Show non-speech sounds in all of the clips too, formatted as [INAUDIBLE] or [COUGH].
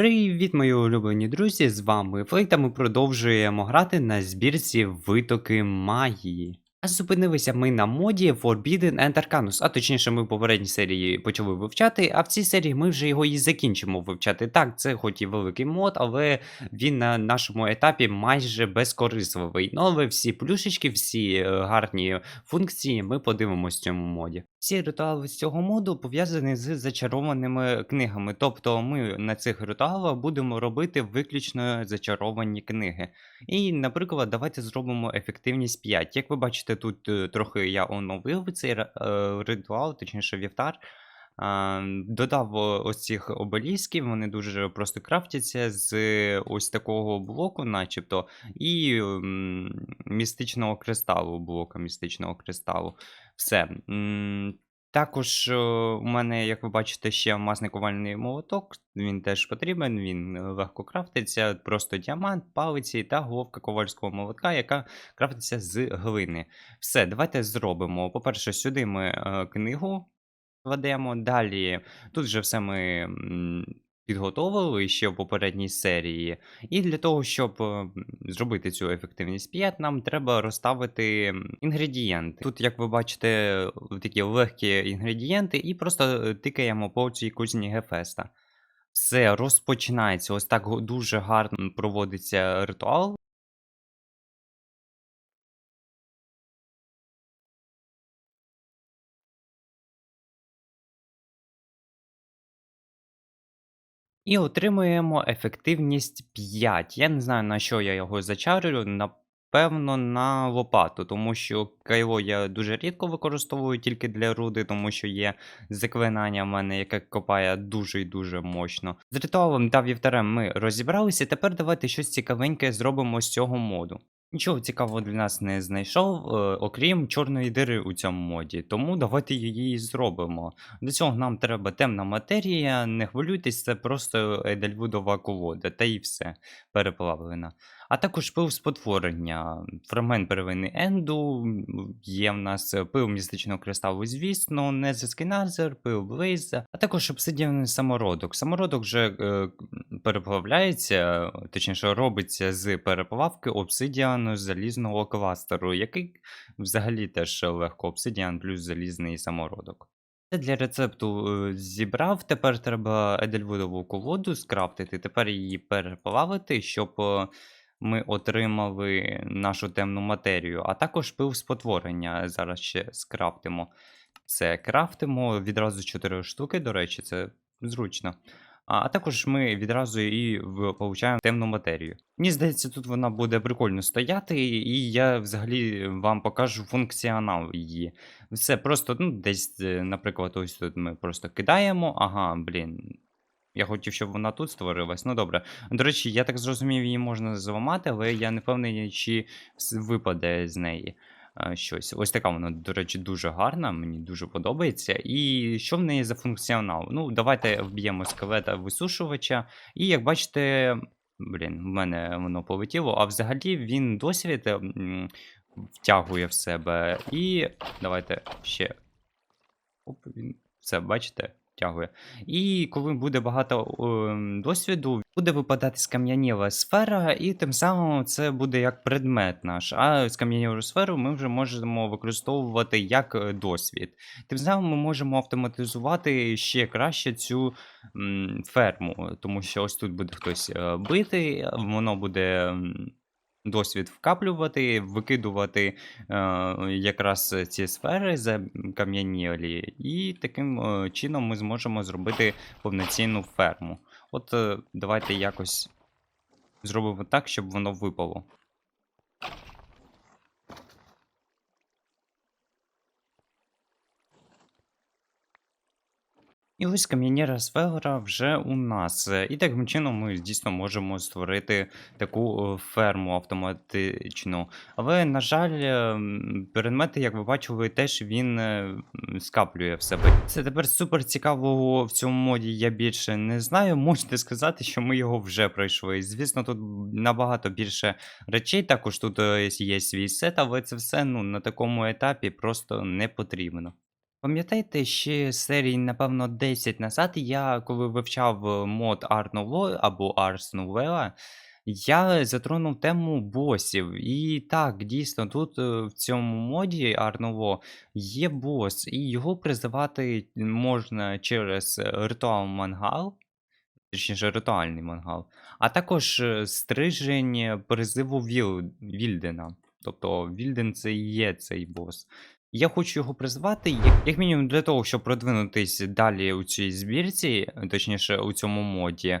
Привіт, мої улюблені друзі! З вами Флейта. Ми продовжуємо грати на збірці витоки магії. Зупинилися ми на моді Forbidden and Arcanus, а точніше, ми в попередній серії почали вивчати, а в цій серії ми вже його і закінчимо вивчати. Так, це хоч і великий мод, але він на нашому етапі майже безкорисливий. Ну, але всі плюшечки, всі е, гарні функції ми подивимося в цьому моді. Всі ритуали з цього моду пов'язані з зачарованими книгами. Тобто ми на цих ритуалах будемо робити виключно зачаровані книги. І, наприклад, давайте зробимо ефективність 5. Як ви бачите, тут е, трохи я оновив цей е, ритуал, точніше вівтар. Додав ось цих обелісків, вони дуже просто крафтяться з ось такого блоку, начебто, і містичного кристалу, блока містичного кристалу. Все. Також е, у мене, як ви бачите, ще масниковальний молоток. Він теж потрібен, він е, легко крафтиться. Просто діамант, палиці та головка ковальського молотка, яка крафтиться з глини. Все, давайте зробимо. По-перше, сюди ми е, книгу кладемо. Далі тут вже все ми підготовили ще в попередній серії. І для того, щоб е, зробити цю ефективність 5, нам треба розставити інгредієнти. Тут, як ви бачите, такі легкі інгредієнти, і просто е, тикаємо по цій кузні Гефеста. Все розпочинається. Ось так дуже гарно проводиться ритуал. І отримуємо ефективність 5. Я не знаю, на що я його зачарюю. Напевно, на лопату, тому що кайло я дуже рідко використовую тільки для руди, тому що є заклинання в мене, яке копає дуже і дуже мощно. З ритуалом та вівтарем ми розібралися. Тепер давайте щось цікавеньке зробимо з цього моду. Нічого цікавого для нас не знайшов, е, окрім чорної дири у цьому моді, тому давайте її зробимо. До цього нам треба темна матерія, не хвилюйтесь, це просто Едельвудова колода, та і все переплавлена. А також пил спотворення, фрагмент первини Енду, є в нас пил містичного кристалу, звісно, не Скіназер, пил Блейза, а також обсидіаний самородок. Самородок вже е, переплавляється, точніше, робиться з переплавки обсидіану залізного кластеру, який взагалі теж легко обсидіан плюс залізний самородок. Це для рецепту е, зібрав. Тепер треба Едельвудову колоду скрафтити, тепер її переплавити, щоб е, ми отримали нашу темну матерію, а також пил спотворення. Зараз ще скрафтимо. Це крафтимо відразу 4 штуки, до речі, це зручно. А, також ми відразу і получаємо темну матерію. Мені здається, тут вона буде прикольно стояти, і я взагалі вам покажу функціонал її. Все просто, ну, десь, е, наприклад, ось тут ми просто кидаємо. Ага, блін. Я хотів, щоб вона тут створилась. Ну добре. До речі, я так зрозумів, її можна зламати, але я не впевнений, чи випаде з неї щось. Ось така вона, до речі, дуже гарна, мені дуже подобається. І що в неї за функціонал? Ну, давайте вб'ємо скелета висушувача. І як бачите, блін, в мене воно полетіло, а взагалі він досвід втягує в себе. І давайте ще. Оп, він. Все, бачите? Втягує. І коли буде багато ем, досвіду, буде випадати скам'яніла сфера, і тим самим це буде як предмет наш. А скам'янілу сферу ми вже можемо використовувати як е, досвід. Тим самим ми можемо автоматизувати ще краще цю м, ферму, тому що ось тут буде хтось е, бити, воно буде. Досвід вкаплювати, викидувати е, якраз ці сфери за кам'яні олії, і таким е, чином ми зможемо зробити повноцінну ферму. От е, давайте якось зробимо так, щоб воно випало. І ось кам'яніра сфера вже у нас. Е, І таким чином ми дійсно можемо створити таку е, ферму автоматичну. Але, на жаль, е, предмети, як ви бачили, теж він скаплює в себе. Це тепер супер цікавого в цьому моді я більше не знаю. Можете сказати, що ми його вже пройшли. Звісно, тут набагато більше речей. Також тут є свій сет, але це все ну, на такому етапі просто не потрібно. Пам'ятаєте, ще серій, напевно, 10 назад я, коли вивчав е, мод Art Nouveau або Ars Novella, я затронув тему босів. І так, дійсно, тут е, в цьому моді Art Nouveau є бос, і його призивати можна через е, ритуал мангал, точніше, ритуальний мангал, а також стрижень призиву Віл... Вільдена. Тобто Вільден це і є цей бос. Я хочу його призвати, як, як мінімум для того, щоб продвинутись далі у цій збірці, точніше у цьому моді.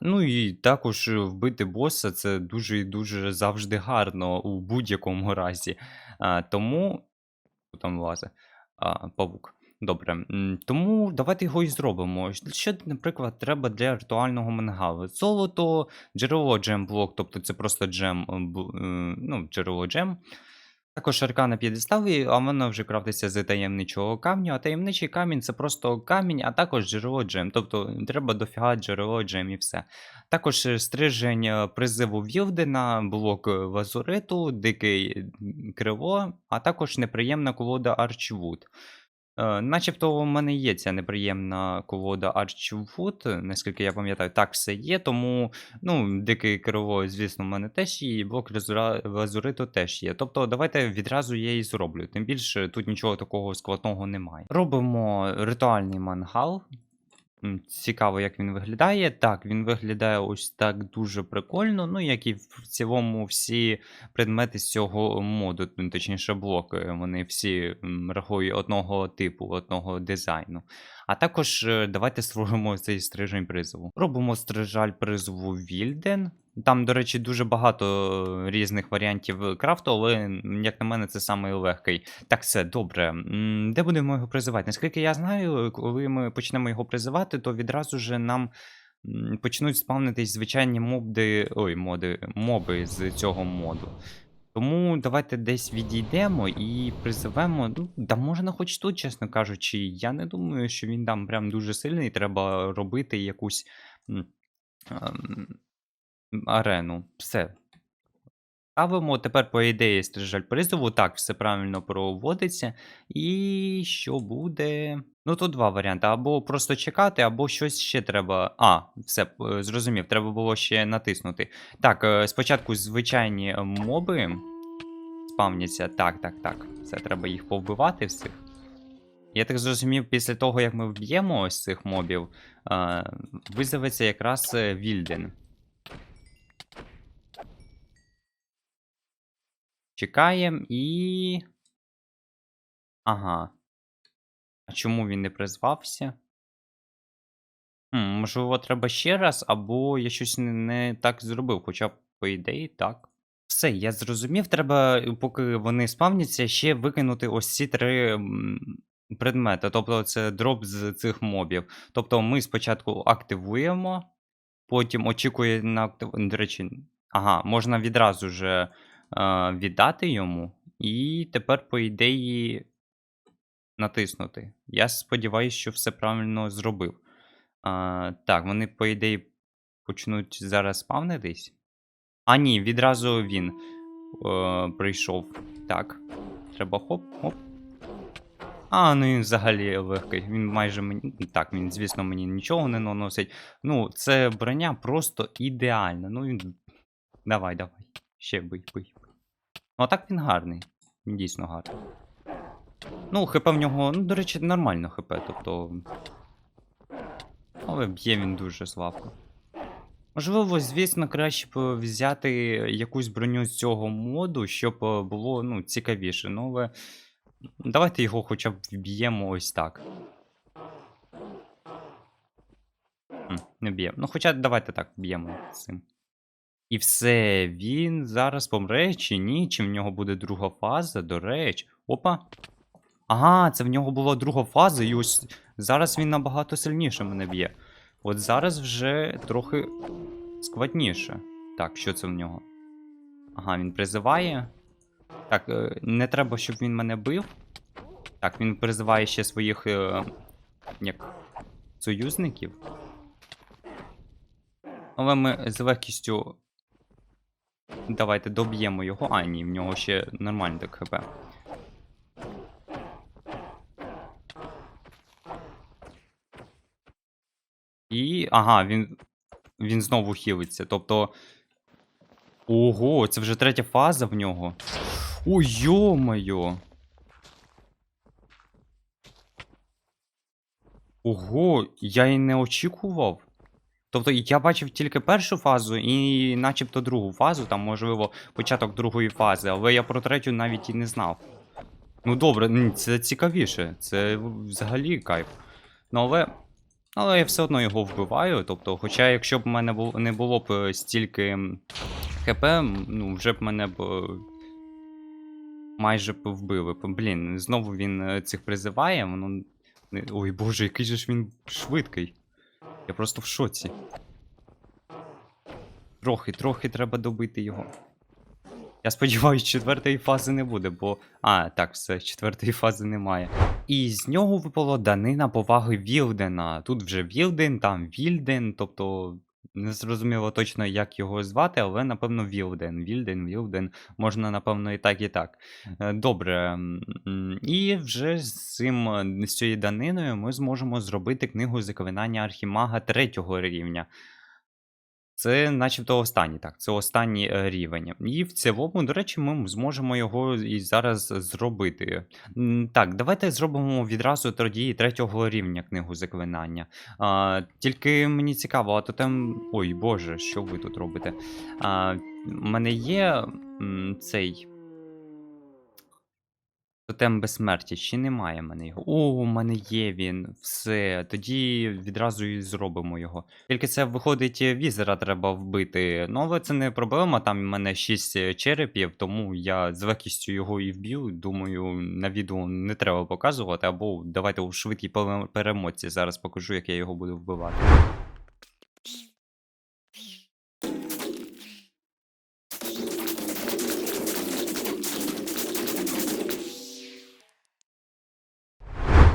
Ну і також вбити боса це дуже і дуже завжди гарно у будь-якому разі. А, тому. Там лазе? А, павук. Добре. Тому давайте його і зробимо. Що, наприклад, треба для ритуального мангалу? Золото, джерело джем-блок, тобто це просто джем, е, ну, джерело джем. Також аркана п'єдестал, а вона вже крафтиться з таємничого камню, а таємничий камінь це просто камінь, а також джерело джем. Тобто треба дофіга джерело джем і все. Також е, стрижень призиву призиву Вілдена, блок вазуриту, дикий криво, а також неприємна колода Арчвуд. Е, начебто в мене є ця неприємна колода Archwood, наскільки я пам'ятаю, так все є, тому ну, дикий керово, звісно, в мене теж є, і блок лазуриту теж є. Тобто давайте відразу я її зроблю. Тим більше тут нічого такого складного немає. Робимо ритуальний мангал. Цікаво, як він виглядає. Так, він виглядає ось так дуже прикольно. Ну, як і в цілому всі предмети з цього моду, точніше блоки, вони всі рахують одного типу, одного дизайну. А також е, давайте [LAUGHS] створимо цей стрижень призову. Робимо стрижаль призову Вільден. Там, до речі, дуже багато різних варіантів крафту, але, як на мене, це самий легкий. Так, все, добре. Де будемо його призивати? Наскільки я знаю, коли ми почнемо його призивати, то відразу же нам почнуть спавнитись звичайні мобди, ой, моди, моби з цього моду. Тому давайте десь відійдемо і призивемо. Ну, да можна хоч тут, чесно кажучи. Я не думаю, що він там прям дуже сильний. Треба робити якусь ем, арену. Все. Ставимо тепер, по ідеї, стрижаль призову. Так, все правильно проводиться. І що буде? Ну, тут два варіанти. Або просто чекати, або щось ще треба. А, все, зрозумів, треба було ще натиснути. Так, е, спочатку звичайні е, моби спавняться. Так, так, так. Все, треба їх повбивати всіх. Я так зрозумів, після того, як ми вб'ємо ось цих мобів, е, визоветься якраз Вільден. Чекаємо і. Ага. А чому він не призвався? Хм, можливо, треба ще раз, або я щось не, не так зробив, хоча по ідеї, так. Все, я зрозумів, треба, е, поки вони спавняться, ще викинути ось ці три предмети. Тобто це дроп з цих мобів. Тобто ми спочатку активуємо, потім очікує на актив... До речі, ага, можна відразу же віддати йому, і тепер, по ідеї, натиснути. Я сподіваюся, що все правильно зробив. А, так, вони, по ідеї, почнуть зараз спавнитись. А, ні, відразу він е, прийшов. Так. Треба хоп, хоп. А, ну він взагалі легкий. Він майже мені. Так, він, звісно, мені нічого не наносить. Ну, це броня просто ідеальна. Ну він. Давай, давай. Ще бий, бий. Ну, а так він гарний. Він дійсно гарний. Ну, ХП в нього, ну, до речі, нормально ХП, тобто. Але б'є він дуже слабко. Можливо, звісно, краще б взяти якусь броню з цього моду, щоб е, було ну, цікавіше. Ну, але давайте його хоча б вб'ємо ось так. М, Не б'ємо. Ну, хоча давайте так б'ємо цим. І все, він зараз помре чи ні? Чи в нього буде друга фаза, до речі. Опа. Ага, це в нього була друга фаза, і ось зараз він набагато сильніше мене б'є. От зараз вже трохи складніше. Так, що це в нього? Ага, він призиває. Так, е, не треба, щоб він мене бив. Так, він призиває ще своїх е, як союзників. Але ми з легкістю. Давайте доб'ємо його. А, ні, в нього ще нормально так хп. І. Ага, він. Він знову хілиться. Тобто. Ого, це вже третя фаза в нього. О, йо-моє. Ого, я і не очікував. Тобто я бачив тільки першу фазу і начебто другу фазу, там, можливо, початок другої фази, але я про третю навіть і не знав. Ну добре, це цікавіше, це взагалі кайф. Ну але. Але я все одно його вбиваю. Тобто, хоча якщо б в мене не було б е, стільки хп, ну вже б мене б е, майже б вбили. Блін, знову він е, цих призиває, воно. Ой боже, який же ж він швидкий. Я просто в шоці. Трохи, трохи треба добити його. Я сподіваюся, четвертої фази не буде, бо. А, так, все, четвертої фази немає. І з нього випало данина поваги Вілдена. Тут вже Вілден, там Вільден, тобто не зрозуміло точно, як його звати, але напевно Вілден. Вільден, Вілден, можна, напевно, і так, і так. Е, Добре. І вже з цим з цією даниною ми зможемо зробити книгу заклинання Архімага третього рівня. Це начебто останній, так, це останній е, рівень. І в цілому, до речі, ми зможемо його і зараз зробити. Так, давайте зробимо відразу тоді третього рівня книгу заклинання. А, тільки мені цікаво, а то там. Ой Боже, що ви тут робите? У мене є цей. Тотем безсмерті, чи немає в мене його? О, у мене є він. Все. Тоді відразу і зробимо його. Тільки це виходить, е, візера треба вбити. Ну, але це не проблема. Там в мене 6 черепів, тому я з легкістю його і вб'ю. Думаю, на відео не треба показувати, або давайте у швидкій пере- перемотці. Зараз покажу, як я його буду вбивати.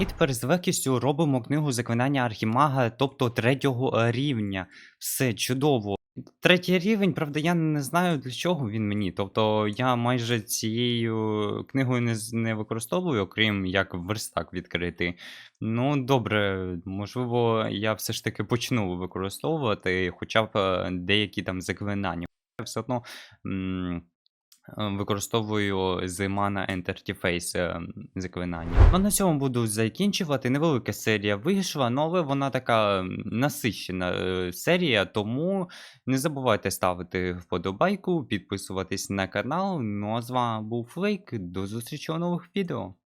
І тепер з легкістю робимо книгу заклинання Архімага, тобто третього е, рівня. Все чудово. Третій рівень, правда, я не знаю для чого він мені. Тобто я майже цією книгою не, не використовую, окрім як верстак відкрити. Ну, добре, можливо, я все ж таки почну використовувати хоча б е, деякі там заклинання. Все одно. Е, Використовую з Mana Interface е, заклинання. Ну, на цьому буду закінчувати. Невелика серія вийшла, ну, але вона така м, насищена е, серія, тому не забувайте ставити вподобайку, підписуватись на канал. Ну а з вами був Флейк. До зустрічі у нових відео.